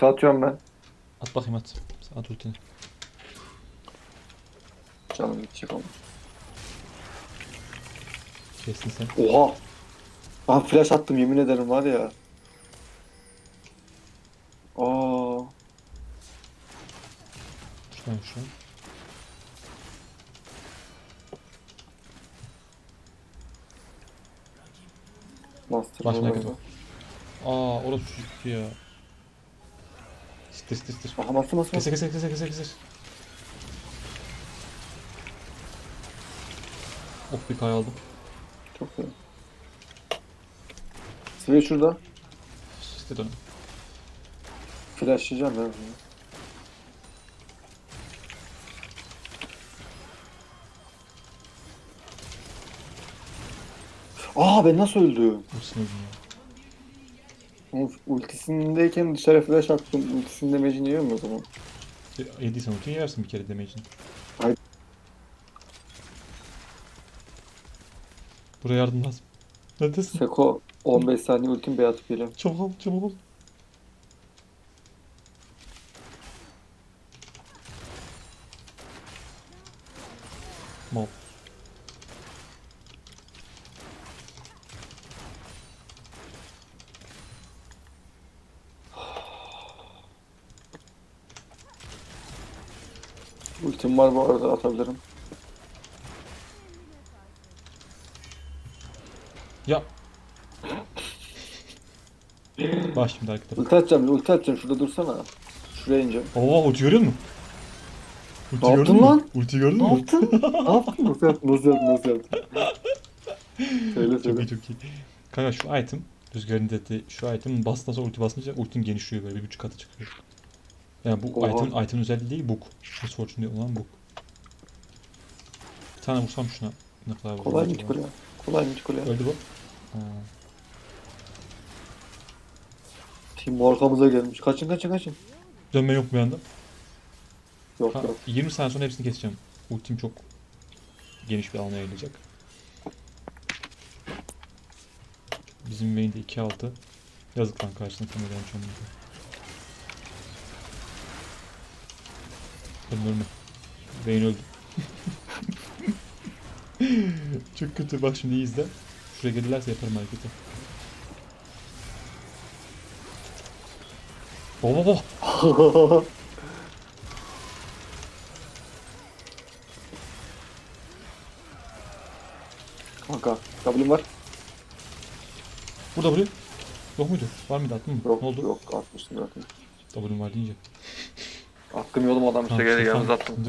Ulti atıyorum ben. At bakayım at. At ultini. Canım gidecek ama. Kestin sen. Oha! Ben flash attım yemin ederim var ya. Aa, Şuradan şuradan. Master Başına arada. Aa orası ya. Stir stir stir. Aha master master. Kese kese kese kese kese. Of bir kay aldım. Çok iyi. Sive şurada. Stir dön. Flashlayacağım ben. Aa ben nasıl öldüm? Ultisini öldüm ya. Of, Ultisindeyken dışarı flash attım. Ultisinde mecini yiyor mu o zaman? E, Yediysen ultiyi yersin bir kere damage'ini. Hayır. Buraya yardım lazım. Neredesin? Seko 15 saniye ultim bey atıp geliyorum. Çabuk ol, çabuk ol. Mal. Ultim var bu arada atabilirim. Ya. Bak şimdi bak. Ulti atacağım, ulti atacağım. Şurada dursana. Şuraya ineceğim. Oo ulti görüyor musun? Ulti Ne gördün yaptın mü? lan? Ulti gördün Ne mü? yaptın? ne yaptın? Nasıl yaptın? Nasıl yaptın? Nasıl yaptın? söyle Çok söyle. iyi çok iyi. Kanka şu item, rüzgarın dediği şu item bastıktan sonra ulti basınca ultin genişliyor böyle bir buçuk katı çıkıyor. Yani bu Oha. item, item özelliği değil bug. Şu fortune diye olan bug. Bir tane vursam şuna ne kadar vurur Kolay mı acaba? Kolay mı ki kuleye? Öldü bu. Ha. Team arkamıza gelmiş. Kaçın kaçın kaçın. Dönme yok bir anda. Yok Ha, yok. 20 saniye sonra hepsini keseceğim. Ultim çok geniş bir alana yayılacak. Bizim Vayne'de 2-6. Yazık lan karşısına kim gelmiş ölme. Vayne öldü. çok kötü bak şimdi iyi izle. Şuraya gelirlerse yaparım hareketi. Baba baba. Kanka. W'm var. Burada buraya. Yok muydu? Var mıydı attın mı? Yok ne oldu? yok atmışsın zaten. W'm var deyince. Attım yolum adam işte tamam, gelmez attım.